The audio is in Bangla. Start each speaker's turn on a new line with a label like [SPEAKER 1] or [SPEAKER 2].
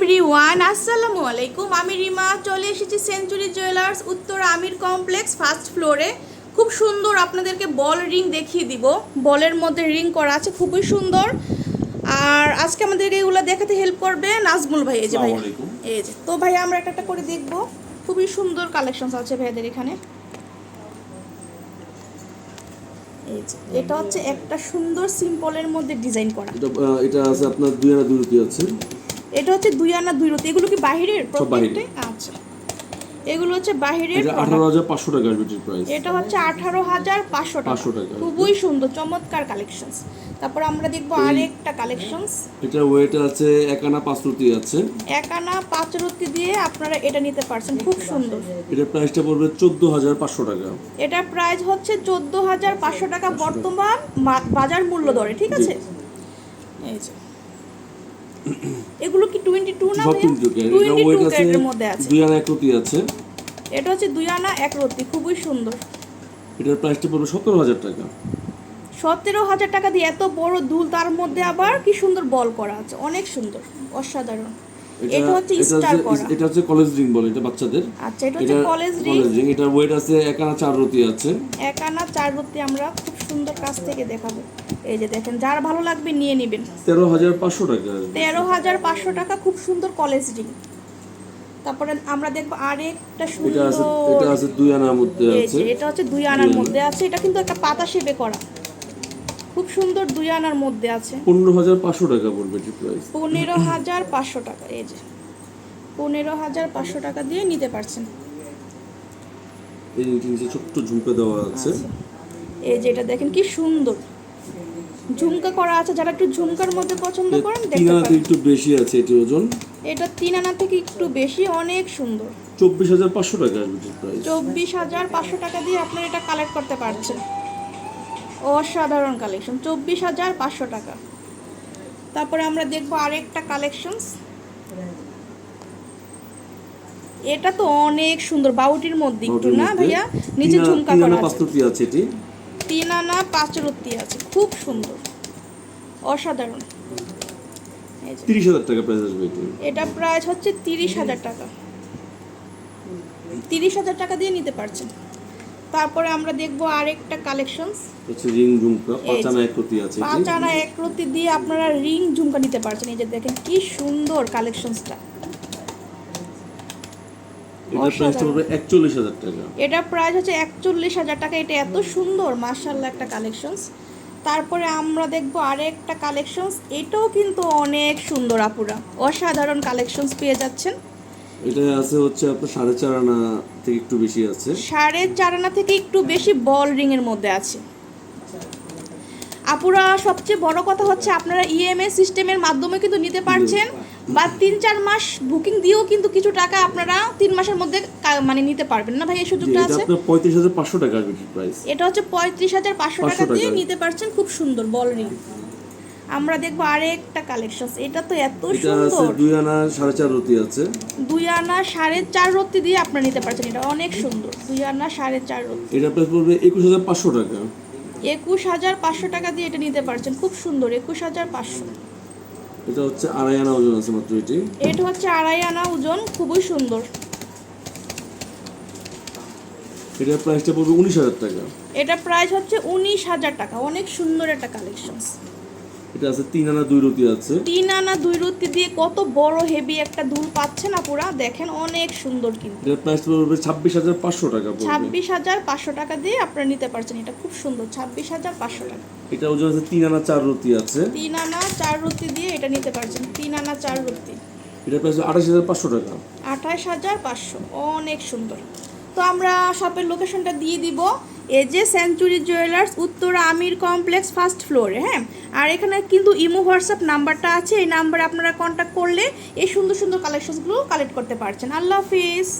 [SPEAKER 1] এভরিওয়ান আসসালামু আলাইকুম। আমি রিমা চলে এসেছি সেঞ্চুরি জুয়েলার্স উত্তর আমির কমপ্লেক্স ফার্স্ট ফ্লোরে খুব সুন্দর আপনাদেরকে বল রিং দেখিয়ে দিব। বলের মধ্যে রিং করা আছে খুবই সুন্দর। আর আজকে আমাদেরকে এগুলো দেখাতে হেল্প করবে নাজমুল ভাই এই যে ভাই। এই যে তো ভাই আমরা একটা একটা করে দেখব। খুবই সুন্দর কালেকশন আছে ভাইদের এখানে। এই এটা হচ্ছে একটা সুন্দর সিম্পলের মধ্যে ডিজাইন করা।
[SPEAKER 2] এটা আছে আপনার দুই আনা দুই আছে।
[SPEAKER 1] এটা হচ্ছে দুই আনা দুই রতি। এগুলো কি বাহিরের। প্রত্যেকটাই আচ্ছা। এগুলো হচ্ছে বাহিরের
[SPEAKER 2] এটা। আঠারো হাজার পাঁচশো টাকা প্রাইস
[SPEAKER 1] এটা হচ্ছে আঠারো হাজার পাঁচশো টাকা।
[SPEAKER 2] 500 টাকা।
[SPEAKER 1] খুবই সুন্দর চমৎকার কালেকশনস তারপর আমরা দেখব আরেকটা কালেকশনস
[SPEAKER 2] এটা ওয়েট আছে এক আনা পাঁচ রুটি আছে।
[SPEAKER 1] এক আনা পাঁচ রতি দিয়ে আপনারা এটা নিতে পারছেন খুব সুন্দর।
[SPEAKER 2] এটা প্রাইসটা পড়বে চোদ্দ হাজার পাঁচশো টাকা।
[SPEAKER 1] এটার প্রাইস হচ্ছে চোদ্দ হাজার পাঁচশো টাকা বর্তমান বাজার মূল্য দরে ঠিক আছে? এই যে। এগুলো কি টোয়েন্টি টু না
[SPEAKER 2] সব কিন্তু এটা
[SPEAKER 1] টোয়েন্টি
[SPEAKER 2] ওয়েট
[SPEAKER 1] টু
[SPEAKER 2] আছে
[SPEAKER 1] ক্যারেটের মধ্যে আছে।
[SPEAKER 2] দুই আনা এক রুটি আছে।
[SPEAKER 1] এটা হচ্ছে দুই আনা এক রতি খুবই সুন্দর।
[SPEAKER 2] এটার প্রাইসটা পড়বে সতেরো হাজার টাকা।
[SPEAKER 1] সতেরো হাজার টাকা দিয়ে এত বড় দুল তার মধ্যে আবার কি সুন্দর বল করা আছে অনেক সুন্দর অসাধারণ। এটা হচ্ছে স্টার করা।
[SPEAKER 2] এটা হচ্ছে কলেজ রিং বলে এটা বাচ্চাদের।
[SPEAKER 1] আচ্ছা এটা হচ্ছে কলেজ রিং
[SPEAKER 2] কলেজ রিং এটার ওয়েট আছে এক আনা চার আছে।
[SPEAKER 1] এক আনা চার রুটি আমরা খুব সুন্দর কাছ থেকে দেখাবো। এই যে দেখেন যার ভালো লাগবে নিয়ে নেবেন।
[SPEAKER 2] তেরো হাজার পাঁচশো টাকা
[SPEAKER 1] তেরো হাজার পাঁচশো টাকা খুব সুন্দর কলেজ রিং তারপরে আমরা দেখব আরেকটা
[SPEAKER 2] এটা আছে
[SPEAKER 1] সুন্দর
[SPEAKER 2] এটা আছে দুই আনার মধ্যে
[SPEAKER 1] এই
[SPEAKER 2] আছে।
[SPEAKER 1] যে এটা হচ্ছে দুই আনার মধ্যে আছে। এটা কিন্তু একটা পাতা শেপে করা। খুব সুন্দর দুই আনার মধ্যে আছে।
[SPEAKER 2] পনেরো হাজার পাঁচশো টাকা পড়বে প্রাইস
[SPEAKER 1] পনেরো হাজার পাঁচশো টাকা এই যে। পনেরো হাজার পাঁচশো টাকা দিয়ে নিতে পারছেন।
[SPEAKER 2] এই নিচে ছোট্ট ঝুমকা দেওয়া আছে।
[SPEAKER 1] এই যে এটা দেখেন কি সুন্দর। ঝুমকা করা আছে যারা একটু ঝুমকার মধ্যে পছন্দ করেন দেখতে পারেন।
[SPEAKER 2] একটু বেশি আছে এটি ওজন।
[SPEAKER 1] এটা তিন আনা থেকে একটু বেশি অনেক সুন্দর।
[SPEAKER 2] চব্বিশ হাজার পাঁচশো টাকা বিটির প্রাইস
[SPEAKER 1] চব্বিশ হাজার পাঁচশো টাকা দিয়ে আপনারা এটা কালেক্ট করতে পারছেন। অসাধারণ কালেকশন চব্বিশ হাজার পাঁচশো টাকা। তারপরে আমরা দেখব আরেকটা কালেকশনস এটা তো অনেক সুন্দর বাউটির মধ্যে একটু না ভাইয়া? নিচে ঝুমকা করা আছে
[SPEAKER 2] এটি।
[SPEAKER 1] তিন আনা পাঁচ রত্তি আছে খুব সুন্দর অসাধারণ।
[SPEAKER 2] তিরিশ হাজার টাকা প্রাইস আসবে এটি
[SPEAKER 1] প্রাইস হচ্ছে তিরিশ হাজার টাকা। তিরিশ হাজার টাকা দিয়ে নিতে পারছেন। তারপরে আমরা দেখব আরেকটা কালেকশনস
[SPEAKER 2] হচ্ছে রিং ঝুমকা পাঁচ। আনা এক রতি আছে
[SPEAKER 1] পাঁচ আনা এক রত্তি দিয়ে আপনারা রিং ঝুমকা নিতে পারছেন। এই যে দেখেন কি সুন্দর কালেকশনসটা
[SPEAKER 2] এটার প্রাইসটা পড়বে একচল্লিশ হাজার টাকা।
[SPEAKER 1] এটা প্রাইস হচ্ছে একচল্লিশ হাজার টাকা। এটা এত সুন্দর মার্শাল্লাহ একটা কালেকশনস। তারপরে আমরা দেখব আরেকটা কালেকশনস। এটাও কিন্তু অনেক সুন্দর আপুরা। অসাধারণ কালেকশনস পেয়ে যাচ্ছেন।
[SPEAKER 2] এটা আছে হচ্ছে আপনার সাড়ে চার আনা থেকে একটু বেশি আছে।
[SPEAKER 1] সাড়ে চার আনা থেকে একটু বেশি বল রিং এর মধ্যে আছে। আপুরা সবচেয়ে বড় কথা হচ্ছে আপনারা ইএমএ সিস্টেমের মাধ্যমে কিন্তু নিতে পারছেন। বা তিন চার মাস বুকিং দিয়েও কিন্তু কিছু টাকা আপনারা তিন মাসের মধ্যে মানে নিতে পারবেন না ভাই এই সুযোগটা আছে?
[SPEAKER 2] পঁয়ত্রিশ হাজার পাঁচশো টাকা প্রাইস
[SPEAKER 1] এটা হচ্ছে পঁয়ত্রিশ হাজার পাঁচশো টাকা দিয়ে নিতে পারছেন খুব সুন্দর বল রিং। আমরা দেখব আরেকটা কালেকশন এটা তো এত
[SPEAKER 2] এটা আছে
[SPEAKER 1] সুন্দর।
[SPEAKER 2] দুই আনা সাড়ে চার রতি আছে।
[SPEAKER 1] দুই আনা সাড়ে চার রত্তি দিয়ে আপনারা নিতে পারছেন এটা অনেক সুন্দর। দুই আনা সাড়ে চার রত্তি
[SPEAKER 2] এটার প্রাইস পড়বে একুশ হাজার পাঁচশো টাকা।
[SPEAKER 1] একুশ হাজার পাঁচশো টাকা দিয়ে এটা নিতে পারছেন খুব সুন্দর একুশ হাজার পাঁচশো।
[SPEAKER 2] এটা হচ্ছে আড়াই আনা ওজন আছে মাত্র এটি।
[SPEAKER 1] এটা হচ্ছে আড়াই আনা ওজন খুবই সুন্দর।
[SPEAKER 2] এটার প্রাইসটা পড়বে উনিশ হাজার টাকা।
[SPEAKER 1] এটা প্রাইস হচ্ছে উনিশ হাজার টাকা অনেক সুন্দর একটা কালেকশন
[SPEAKER 2] এটা আছে তিন আনা দুই রতি আছে।
[SPEAKER 1] তিন আনা দুই রত্তি দিয়ে কত বড় হেভি একটা দুল পাচ্ছে না পুরা দেখেন অনেক সুন্দর কিন্তু।
[SPEAKER 2] এটার প্রাইস পড়বে ছাব্বিশ হাজার পাঁচশো টাকা পড়বে।
[SPEAKER 1] ছাব্বিশ হাজার পাঁচশো টাকা দিয়ে আপনারা নিতে পারছেন এটা খুব সুন্দর ছাব্বিশ হাজার পাঁচশো টাকা।
[SPEAKER 2] এটা ওজন আছে তিন আনা চার রতি আছে।
[SPEAKER 1] তিন আনা চার রত্তি দিয়ে এটা নিতে পারছেন তিন আনা চার রত্তি
[SPEAKER 2] এটার প্রাইস আঠাশ হাজার পাঁচশো টাকা।
[SPEAKER 1] আঠাশ হাজার পাঁচশো অনেক সুন্দর। তো আমরা শপের লোকেশনটা দিয়ে দিব। এই যে century jewellers, Uttara Amir complex first ফ্লোরে হ্যাঁ? আর এখানে কিন্তু ইমো হোয়াটসঅ্যাপ নাম্বারটা আছে, এই নাম্বারে আপনারা কন্ট্যাক্ট করলে এই সুন্দর সুন্দর কালেকশনসগুলো কালেক্ট করতে পারছেন। আল্লাহ হাফিজ!